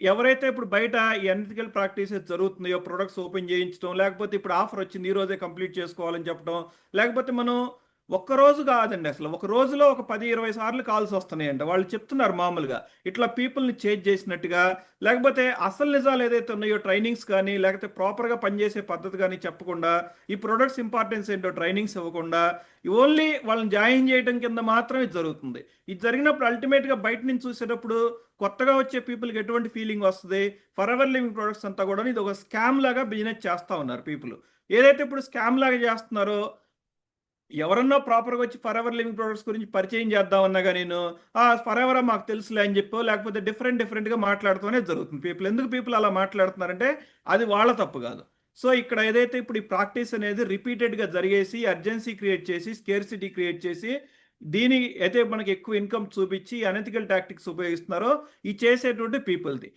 ఎవరైతే ఇప్పుడు బయట ఈ అనలిటికల్ ప్రాక్టీసెస్ జరుగుతున్నాయో ప్రొడక్ట్స్ ఓపెన్ చేయించడం లేకపోతే ఇప్పుడు ఆఫర్ వచ్చింది ఈ రోజే కంప్లీట్ చేసుకోవాలని చెప్పడం లేకపోతే మనం ఒక్క రోజు కాదండి అసలు. ఒక రోజులో ఒక పది ఇరవై సార్లు కాల్స్ వస్తున్నాయంట. వాళ్ళు చెప్తున్నారు మామూలుగా. ఇట్లా పీపుల్ని చేంజ్ చేసినట్టుగా లేకపోతే అసలు నిజాలు ఏదైతే ఉన్నాయో ట్రైనింగ్స్ కానీ లేకపోతే ప్రాపర్గా పనిచేసే పద్ధతి కానీ చెప్పకుండా ఈ ప్రొడక్ట్స్ ఇంపార్టెన్స్ ఏంటో ట్రైనింగ్స్ ఇవ్వకుండా ఓన్లీ వాళ్ళని జాయిన్ చేయడం కింద మాత్రం ఇది జరుగుతుంది. ఇది జరిగినప్పుడు అల్టిమేట్గా బయట నుంచి చూసేటప్పుడు కొత్తగా వచ్చే పీపుల్కి ఎటువంటి ఫీలింగ్ వస్తుంది? ఫర్ ఎవర్ లివింగ్ ప్రొడక్ట్స్ అంతా కూడా ఇది ఒక స్కామ్ లాగా బిజినెస్ చేస్తూ ఉన్నారు పీపుల్. ఏదైతే ఇప్పుడు స్కామ్ లాగా చేస్తున్నారో ఎవరన్నా ప్రాపర్గా వచ్చి ఫర్ ఎవర్ లివింగ్ ప్రొడక్ట్స్ గురించి పరిచయం చేద్దామన్నాగా నేను ఆ ఫర్ ఎవర్ మాకు తెలుసులే అని చెప్పో లేకపోతే డిఫరెంట్ డిఫరెంట్గా మాట్లాడుతూనే జరుగుతుంది. పీపుల్ ఎందుకు పీపుల్ అలా మాట్లాడుతున్నారంటే అది వాళ్ళ తప్పు కాదు. సో ఇక్కడ ఏదైతే ఇప్పుడు ఈ ప్రాక్టీస్ అనేది రిపీటెడ్గా జరిగేసి అర్జెన్సీ క్రియేట్ చేసి స్కేర్సిటీ క్రియేట్ చేసి దీని అయితే మనకి ఎక్కువ ఇన్కమ్ చూపించి అనెతికల్ టాక్టిక్స్ ఉపయోగిస్తున్నారో ఈ చేసేటువంటి పీపుల్ది